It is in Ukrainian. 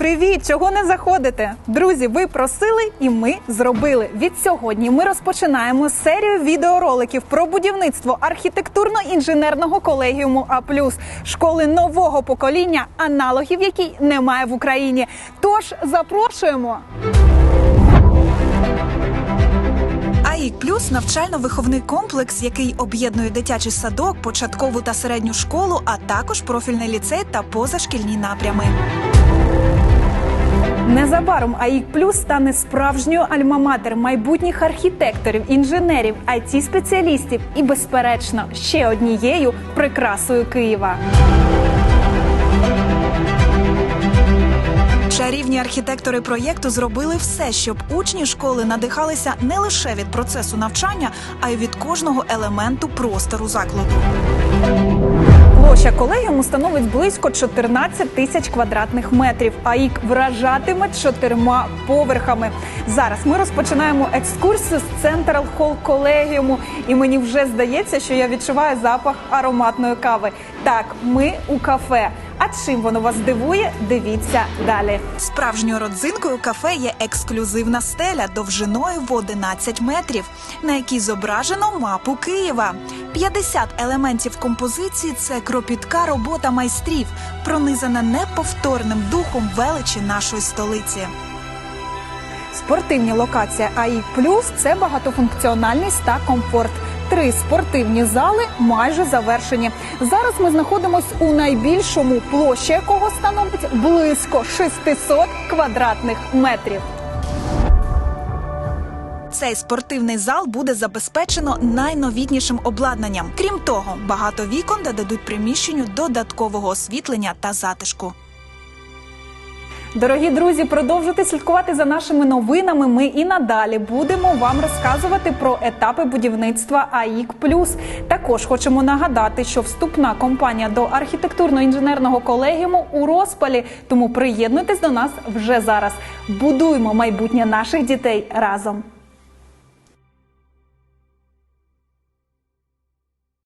Привіт! Чого не заходите? Друзі, ви просили і ми зробили. Від сьогодні ми розпочинаємо серію відеороликів про будівництво архітектурно-інженерного колегіуму А школи нового покоління, аналогів якій немає в Україні. Тож запрошуємо. АІК Плюс навчально-виховний комплекс, який об'єднує дитячий садок, початкову та середню школу, а також профільний ліцей та позашкільні напрями. Незабаром АІК Плюс стане справжньою альма-матер майбутніх архітекторів, інженерів, it спеціалістів і, безперечно, ще однією прикрасою Києва. Чарівні архітектори проєкту зробили все, щоб учні школи надихалися не лише від процесу навчання, а й від кожного елементу простору закладу. Площа колегіуму становить близько 14 тисяч квадратних метрів, а їх вражатиме чотирма поверхами. Зараз ми розпочинаємо екскурсію з Централ Холл колегіуму, і мені вже здається, що я відчуваю запах ароматної кави. Так, ми у кафе. А чим воно вас здивує? Дивіться далі. Справжньою родзинкою кафе є ексклюзивна стеля довжиною в 11 метрів, на якій зображено мапу Києва. 50 елементів композиції це кропітка робота майстрів, пронизана неповторним духом величі нашої столиці. Спортивні локації АІ Плюс це багатофункціональність та комфорт. Три спортивні зали майже завершені. Зараз ми знаходимося у найбільшому площа якого становить близько 600 квадратних метрів. Цей спортивний зал буде забезпечено найновітнішим обладнанням. Крім того, багато вікон додадуть приміщенню додаткового освітлення та затишку. Дорогі друзі, продовжуйте слідкувати за нашими новинами. Ми і надалі будемо вам розказувати про етапи будівництва АІК Також хочемо нагадати, що вступна компанія до архітектурно-інженерного колегіуму у розпалі. Тому приєднуйтесь до нас вже зараз. Будуємо майбутнє наших дітей разом.